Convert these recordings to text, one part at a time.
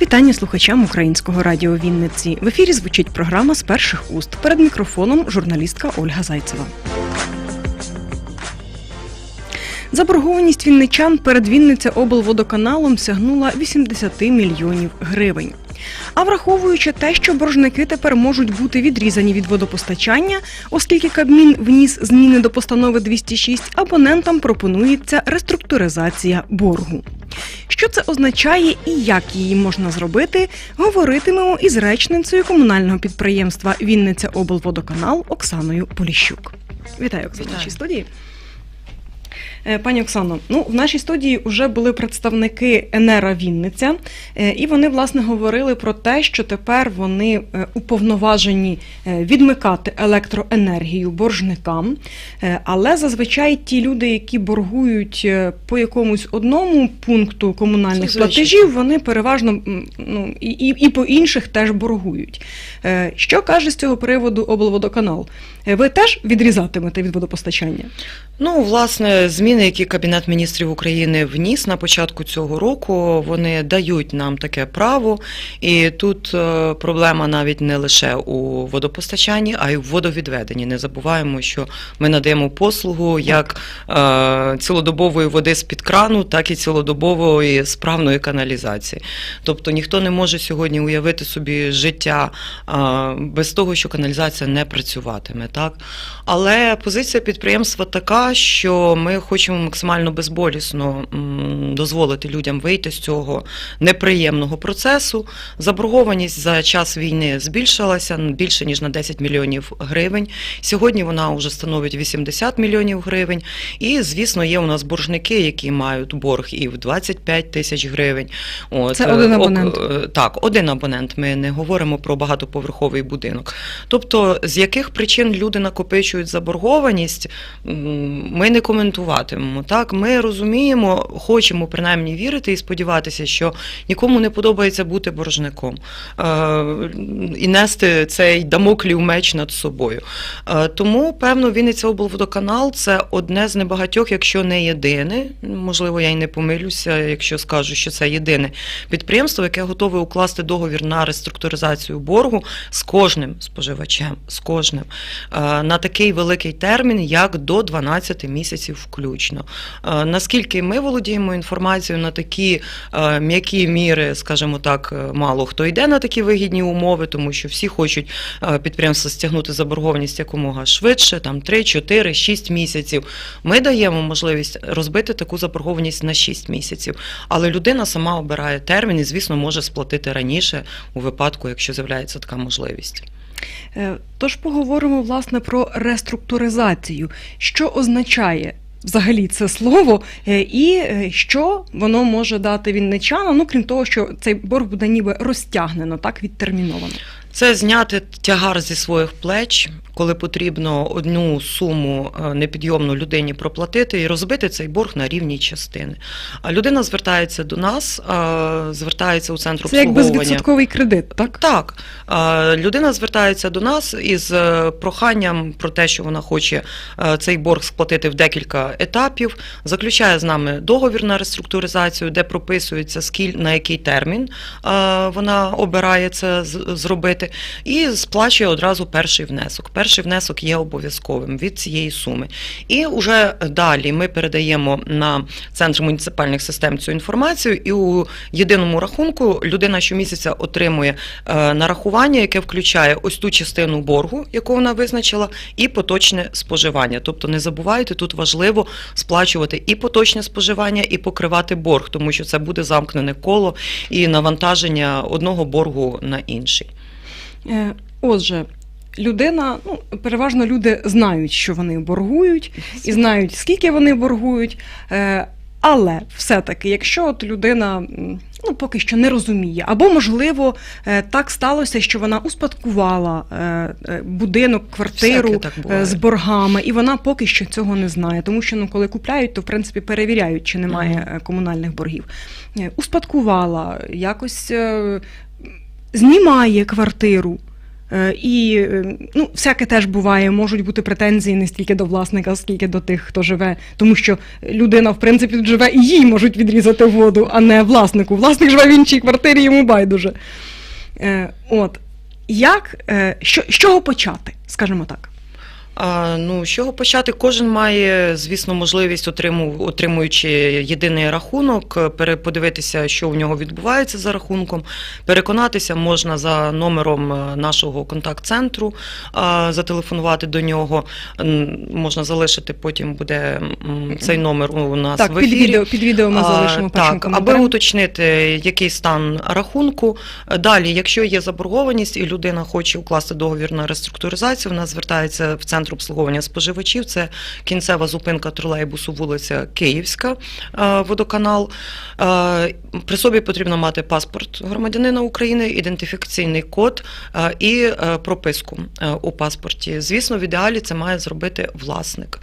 Вітання слухачам українського радіо Вінниці. В ефірі звучить програма з перших уст. Перед мікрофоном журналістка Ольга Зайцева. Заборгованість вінничан перед Вінниця облводоканалом сягнула 80 мільйонів гривень. А враховуючи те, що боржники тепер можуть бути відрізані від водопостачання, оскільки Кабмін вніс зміни до постанови 206, абонентам пропонується реструктуризація боргу. Що це означає і як її можна зробити, говоритимемо із речницею комунального підприємства Вінниця облводоканал Оксаною Поліщук. Вітаю Оксана в Вітаю. студії. Е, Пані Оксано, ну в нашій студії вже були представники Енера Вінниця, е, і вони власне говорили про те, що тепер вони е, уповноважені відмикати електроенергію боржникам. Але зазвичай ті люди, які боргують по якомусь одному пункту комунальних Зазвичай. платежів, вони переважно ну, і, і, і по інших теж боргують. Що каже з цього приводу облводоканал? Ви теж відрізатимете від водопостачання? Ну, власне, зміни, які Кабінет міністрів України вніс на початку цього року, вони дають нам таке право. І тут е, проблема навіть не лише у водопостачанні, а й у водовідведенні. Не забуваємо, що ми надаємо послугу як е, цілодобової води з-під крану, так і цілодобової справної каналізації. Тобто ніхто не може сьогодні уявити собі життя е, без того, що каналізація не працюватиме. Так? Але позиція підприємства така, що ми хочемо максимально безболісно дозволити людям вийти з цього неприємного процесу. Заборгованість за час війни збільшилася більше ніж на 10 мільйонів гривень. Сьогодні вона вже становить 80 мільйонів гривень. І, звісно, є у нас боржники, які мають борг і в 25 тисяч гривень. От, Це один е, ок- абонент? е, Так, один абонент. Ми не говоримо про багатоповерховий будинок. Тобто, з яких причин люди накопичують заборгованість, ми не коментуватимемо. Так, ми розуміємо, хочемо принаймні вірити і сподіватися, що нікому не подобається бути боржником е, і нести цей дамоклів меч над собою. Е, тому, певно, Вінниця облводоканал це одне з небагатьох, якщо не єдине. Можливо, я й не помилюся, якщо скажу, що це єдине підприємство, яке готове укласти договір на реструктуризацію боргу з кожним споживачем, з кожним е, на такий великий термін, як до 12 місяців включно. Е, Наскільки ми володіємо інформацією на такі е, м'які міри, скажімо так, е, мало хто йде на такі вигідні умови, тому що всі хочуть підприємства стягнути заборгованість якомога швидше, там 3, 4, 6 місяців. Ми даємо можливість розбити таку заборгованість на 6 місяців. Але людина сама обирає термін і, звісно, може сплатити раніше у випадку, якщо з'являється така можливість. Тож поговоримо власне про реструктуризацію. Що означає взагалі це слово, е, і е, що воно може дати вінничанам, ну крім того, що цей борг буде ніби розтягнено, так відтерміновано. Це зняти тягар зі своїх плеч, коли потрібно одну суму е, непідйомну людині проплатити і розбити цей борг на рівні частини. А людина звертається до нас, е, звертається у центр Це як безвідсотковий кредит, так? Так, Е, людина звертається до нас із проханням про те, що вона хоче цей борг сплатити в декілька етапів, заключає з нами договір на реструктуризацію, де прописується скіль на який термін вона обирає це зробити, і сплачує одразу перший внесок. Перший внесок є обов'язковим від цієї суми. І вже далі ми передаємо на центр муніципальних систем цю інформацію, і у єдиному рахунку людина щомісяця отримує е, нарахування, яке включає ось ту частину боргу, яку вона визначила, і поточне споживання. Тобто не забувайте, тут важливо сплачувати і поточне споживання, і покривати борг, тому що це буде замкнене коло і навантаження одного боргу на інший. Е, Отже, людина, ну переважно люди знають, що вони боргують, і знають, скільки вони боргують. Е, Але все-таки, якщо от людина ну, поки що не розуміє, або, можливо, е, так сталося, що вона успадкувала е, будинок, квартиру з боргами, і вона поки що цього не знає. Тому що ну, коли купляють, то в принципі перевіряють, чи немає комунальних боргів. Успадкувала, якось знімає квартиру. Е, І е, ну, всяке теж буває, можуть бути претензії не стільки до власника, скільки до тих, хто живе, тому що людина, в принципі, тут живе і їй можуть відрізати воду, а не власнику. Власник живе в іншій квартирі, йому байдуже. Е, От як що, з чого почати, скажімо так. А, ну, з чого почати? Кожен має, звісно, можливість, отриму, отримуючи єдиний рахунок, е, подивитися, що в нього відбувається за рахунком. Переконатися можна за номером е, нашого контакт-центру, зателефонувати до нього. Можна залишити, потім буде цей номер у нас так, в під ефірі. відео, під відео ми залишимо першим так, аби уточнити, який стан рахунку. Далі, якщо є заборгованість і людина хоче укласти договір на реструктуризацію, вона звертається в центр обслуговування споживачів. Це кінцева зупинка тролейбусу, вулиця Київська, е, водоканал. Е, При собі потрібно мати паспорт громадянина України, ідентифікаційний код е, і прописку у паспорті. Звісно, в ідеалі це має зробити власник.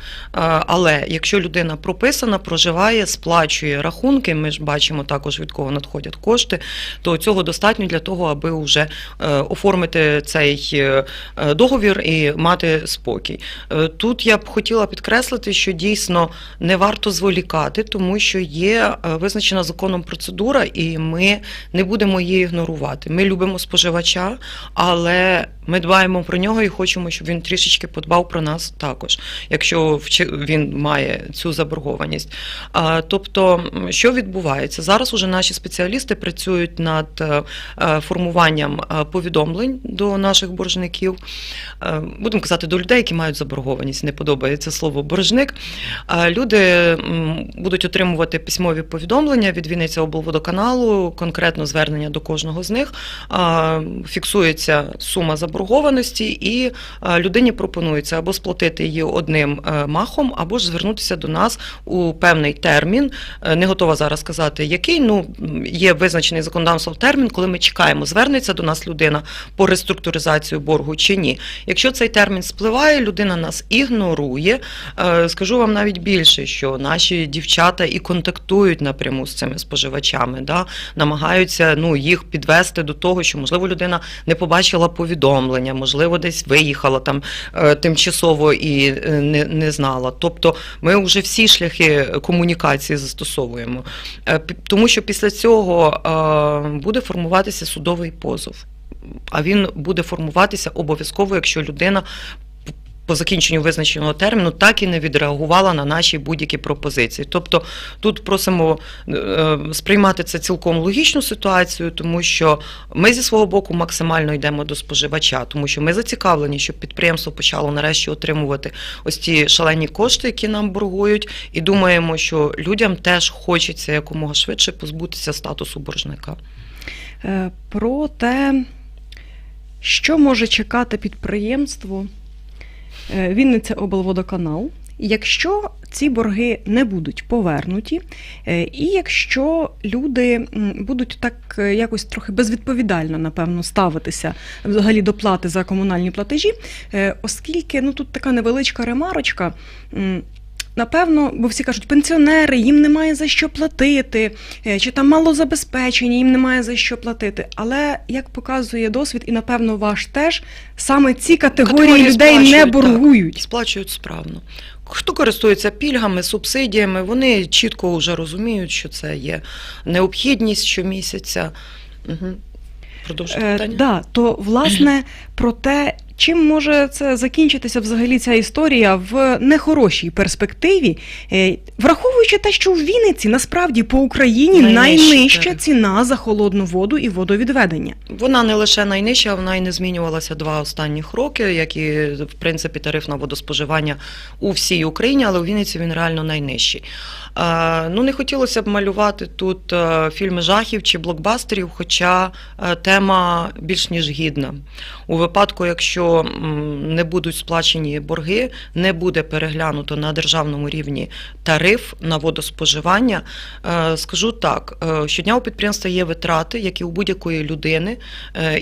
Але якщо людина прописана, проживає, сплачує рахунки, ми ж бачимо також від кого надходять кошти, то цього достатньо для того, аби вже оформити цей договір і мати спокій. Е, Тут я б хотіла підкреслити, що дійсно не варто зволікати, тому що є е, визначена законом процедура, і ми не будемо її ігнорувати. Ми любимо споживача, але ми дбаємо про нього і хочемо, щоб він трішечки подбав про нас також, якщо він має цю заборгованість. Тобто, що відбувається? Зараз уже наші спеціалісти працюють над е, е, формуванням е, повідомлень до наших боржників. Е, Будемо казати до людей, які мають заборгованість. Не подобається слово боржник. Люди будуть отримувати письмові повідомлення від Вінниця облводоканалу, конкретно звернення до кожного з них. Фіксується сума заборгованості, і людині пропонується або сплатити її одним е, махом, або ж звернутися до нас у певний термін. Е, Не готова зараз сказати, який. Ну є визначений законодавством термін, коли ми чекаємо, звернеться до нас людина по реструктуризацію боргу чи ні. Якщо цей термін спливає, людина нас ігнорує. Е, Скажу вам навіть більше, що наші дівчата і контактують напряму з цими споживачами, да? намагаються ну, їх підвести до того, що можливо людина не побачила повідомлення, можливо, десь виїхала там е, тимчасово і е, не, не знала. Тобто ми вже всі шляхи комунікації застосовуємо. Тому що після цього буде формуватися судовий позов. А він буде формуватися обов'язково, якщо людина по закінченню визначеного терміну так і не відреагувала на наші будь-які пропозиції. Тобто тут просимо е, сприймати це цілком логічну ситуацію, тому що ми зі свого боку максимально йдемо до споживача, тому що ми зацікавлені, щоб підприємство почало нарешті отримувати ось ті шалені кошти, які нам боргують, і думаємо, що людям теж хочеться якомога швидше позбутися статусу боржника. Е, Про те, що може чекати підприємство Вінниця облводоканал, якщо ці борги не будуть повернуті, е, і якщо люди будуть так е, якось трохи безвідповідально, напевно, ставитися взагалі до плати за комунальні платежі, е, оскільки ну тут така невеличка ремарочка. Напевно, бо всі кажуть, пенсіонери, їм немає за що платити, е, чи там мало забезпечення, їм немає за що платити. Але як показує досвід, і напевно ваш теж, саме ці категорії, Категорії людей не сплачують, так. боргують. Сплачують справно. Хто користується пільгами, субсидіями, вони чітко вже розуміють, що це є необхідність щомісяця. Угу. Продовжуйте Е, питання. да, то власне про те, чим може це закінчитися взагалі ця історія в нехорошій перспективі, е, враховуючи те, що в Вінниці насправді по Україні Найнижча, найнижча ціна за холодну воду і водовідведення. Вона не лише найнижча, вона і не змінювалася два останніх роки, як і в принципі тариф на водоспоживання у всій Україні, але у Вінниці він реально найнижчий. Е, ну не хотілося б малювати тут е, фільми жахів чи блокбастерів, хоча е, тема більш ніж гідна. У випадку, якщо не будуть сплачені борги, не буде переглянуто на державному рівні тариф на водоспоживання. Скажу так: щодня у підприємства є витрати, як і у будь-якої людини,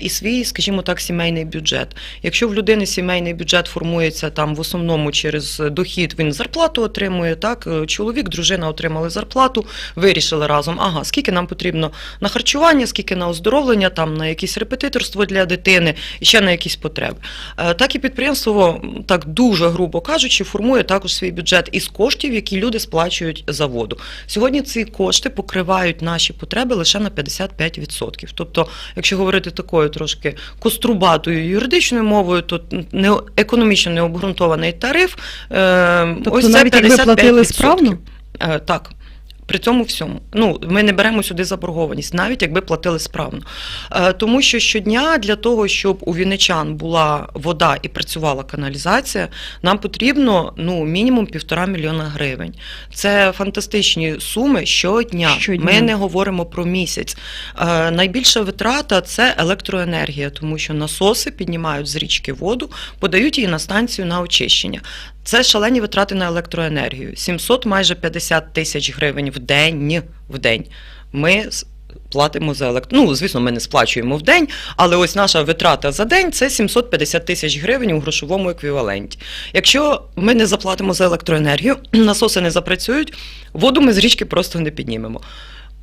і свій, скажімо так, сімейний бюджет. Якщо в людини сімейний бюджет формується там в основному через дохід, він зарплату отримує. Так, чоловік, дружина отримали зарплату, вирішили разом, ага, скільки нам потрібно на харчування, скільки на оздоровлення, там на якесь репетиторство для дитини і ще на якісь потреби. Е, Так і підприємство, так дуже грубо кажучи, формує також свій бюджет із коштів, які люди сплачують за воду. Сьогодні ці кошти покривають наші потреби лише на 55%. Тобто, якщо говорити такою трошки кострубатою юридичною мовою, то не економічно необґрунтований тариф. е, Тобто ось навіть якби 55%. платили справно? Е, Так. При цьому всьому. Ну, ми не беремо сюди заборгованість, навіть якби платили справно. Е, Тому що щодня для того, щоб у вінничан була вода і працювала каналізація, нам потрібно ну, мінімум півтора мільйона гривень. Це фантастичні суми щодня. Щодня. Ми не говоримо про місяць. Е, Найбільша витрата це електроенергія, тому що насоси піднімають з річки воду, подають її на станцію на очищення. Це шалені витрати на електроенергію. 700 майже 50 тисяч гривень в день. В день. Ми платимо за електро. Ну, звісно, ми не сплачуємо в день, але ось наша витрата за день це 750 тисяч гривень у грошовому еквіваленті. Якщо ми не заплатимо за електроенергію, насоси не запрацюють, воду ми з річки просто не піднімемо.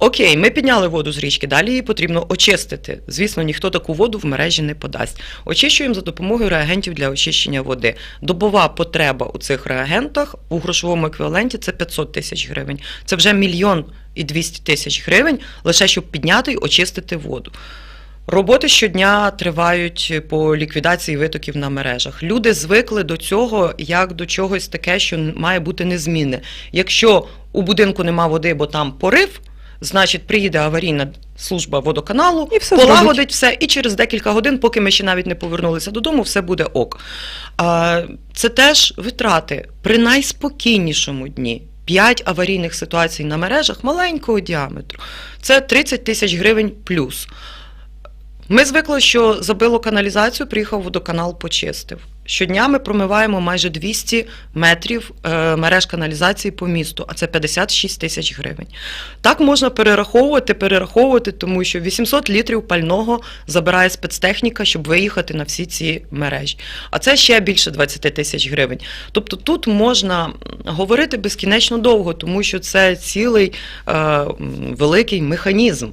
Окей, ми підняли воду з річки, далі її потрібно очистити. Звісно, ніхто таку воду в мережі не подасть. Очищуємо за допомогою реагентів для очищення води. Добова потреба у цих реагентах у грошовому еквіваленті це 500 тисяч гривень. Це вже мільйон і 200 тисяч гривень лише щоб підняти і очистити воду. Роботи щодня тривають по ліквідації витоків на мережах. Люди звикли до цього як до чогось таке, що має бути незмінне. Якщо у будинку нема води, бо там порив, значить приїде аварійна служба водоканалу, І все полагодить зробить. все, і через декілька годин, поки ми ще навіть не повернулися додому, все буде ок. А, Це теж витрати при найспокійнішому дні. П'ять аварійних ситуацій на мережах маленького діаметру. Це 30 тисяч гривень плюс. Ми звикли, що забило каналізацію, приїхав водоканал, почистив. Щодня ми промиваємо майже 200 метрів е, мереж каналізації по місту, а це 56 тисяч гривень. Так можна перераховувати, перераховувати, тому що 800 літрів пального забирає спецтехніка, щоб виїхати на всі ці мережі. А це ще більше 20 тисяч гривень. Тобто тут можна говорити безкінечно довго, тому що це цілий е, великий механізм.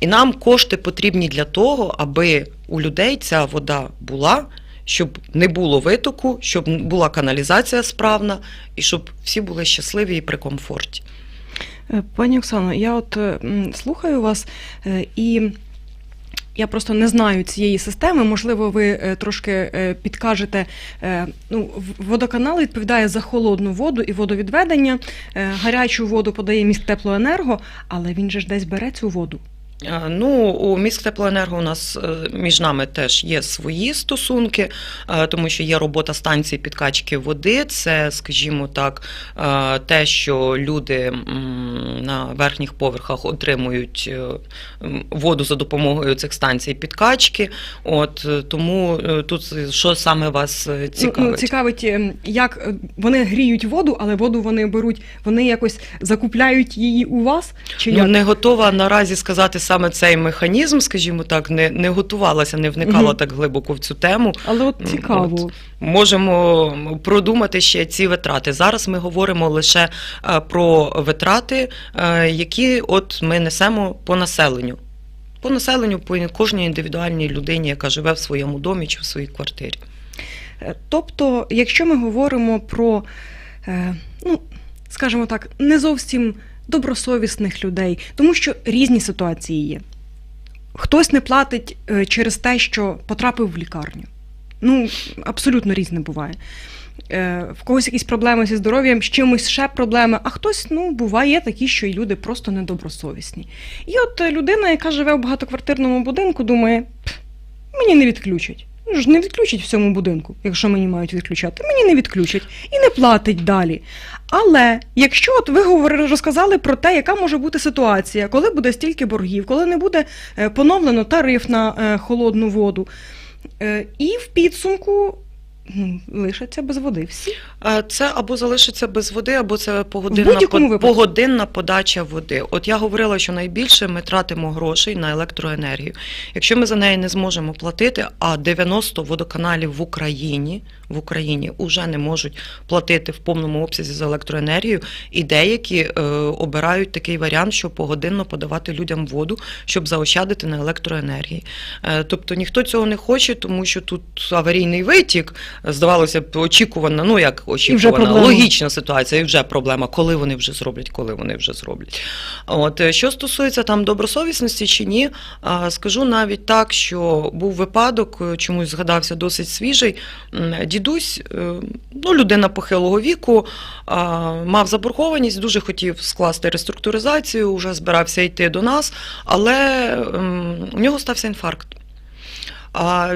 І нам кошти потрібні для того, аби у людей ця вода була, щоб не було витоку, щоб була каналізація справна, і щоб всі були щасливі і при комфорті. Е, Пані Оксано, я от е, слухаю вас е, і. Я просто не знаю цієї системи. Можливо, ви трошки підкажете. Ну, водоканал відповідає за холодну воду і водовідведення. Гарячу воду подає міськтеплоенерго, але він же ж десь бере цю воду. Е, Ну, у міськтеплоенерго у нас е, між нами теж є свої стосунки, е, тому що є робота станції підкачки води. Це, скажімо так, те, що люди на верхніх поверхах отримують воду за допомогою цих станцій підкачки. От тому тут що саме вас Ну, цікавить? Ну, цікавить, ем, як вони гріють воду, але воду вони беруть, вони якось закупляють її у вас? Чи Ну, як? не готова наразі сказати саме цей механізм, скажімо так, не, не готувалася, не вникала Мгм. так глибоко в цю тему. Але от цікаво. Можемо продумати ще ці витрати. Зараз ми говоримо лише е, про витрати, е, які от ми несемо по населенню. По населенню, по кожній індивідуальній людині, яка живе в своєму домі чи в своїй квартирі. Е, Тобто, якщо ми говоримо про, ну, скажімо так, не зовсім добросовісних людей, тому що різні ситуації є. Хтось не платить е, через те, що потрапив в лікарню. Ну, абсолютно різне буває. Е, В когось якісь проблеми зі здоров'ям, з чимось ще проблеми, а хтось, ну, буває такі, що і люди просто недобросовісні. І от людина, яка живе в багатоквартирному будинку, думає, мені не відключать. Ну ж не відключать в цьому будинку, якщо мені мають відключати. Мені не відключать і не платить далі. Але якщо от ви говорили, розказали про те, яка може бути ситуація, коли буде стільки боргів, коли не буде е, поновлено тариф на е, холодну воду. Е, І в підсумку лишаться без води всі. Е, Це або залишиться без води, або це погодинна, погодинна подача води. От я говорила, що найбільше ми тратимо грошей на електроенергію. Якщо ми за неї не зможемо платити, а 90 водоканалів в Україні в Україні вже не можуть платити в повному обсязі за електроенергію, і деякі е, обирають такий варіант, що погодинно подавати людям воду, щоб заощадити на електроенергії. Е, тобто ніхто цього не хоче, тому що тут аварійний витік, здавалося б, очікувана, ну як очікувана, логічна ситуація, і вже проблема, коли вони вже зроблять, коли вони вже зроблять. От е, що стосується там добросовісності чи ні, скажу навіть так, що був випадок, е, чомусь згадався досить свіжий. Дідусь, е, ну людина похилого віку, мав заборгованість, дуже хотів скласти реструктуризацію, вже збирався йти до нас, але у нього стався інфаркт.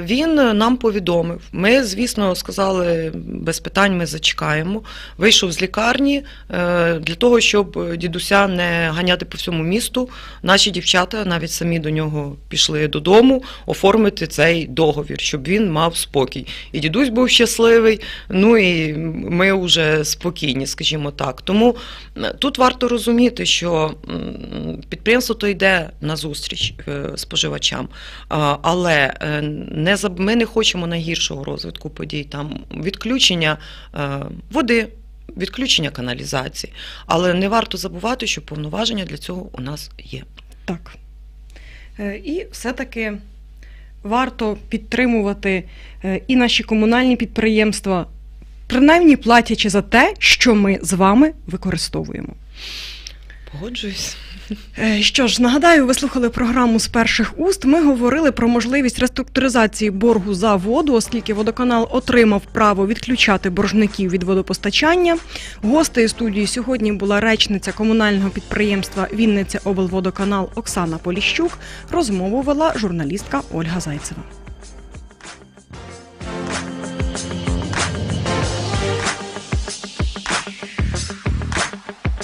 Він нам повідомив. Ми, звісно, сказали без питань, ми зачекаємо. Вийшов з лікарні е, для того, щоб дідуся не ганяти по всьому місту. Наші дівчата навіть самі до нього пішли додому оформити цей договір, щоб він мав спокій. І дідусь був щасливий. Ну і ми вже спокійні, скажімо так. Тому е, тут варто розуміти, що підприємство то йде на зустріч е, споживачам. Але е, не ми не хочемо найгіршого розвитку подій. Там відключення е, води, відключення каналізації. Але не варто забувати, що повноваження для цього у нас є. Так. Е, І все-таки варто підтримувати е, і наші комунальні підприємства, принаймні платячи за те, що ми з вами використовуємо. Погоджуюсь. Е, Що ж, нагадаю, ви слухали програму з перших уст. Ми говорили про можливість реструктуризації боргу за воду, оскільки водоканал отримав право відключати боржників від водопостачання. Гостею студії сьогодні була речниця комунального підприємства Вінниця облводоканал Оксана Поліщук. Розмову вела журналістка Ольга Зайцева.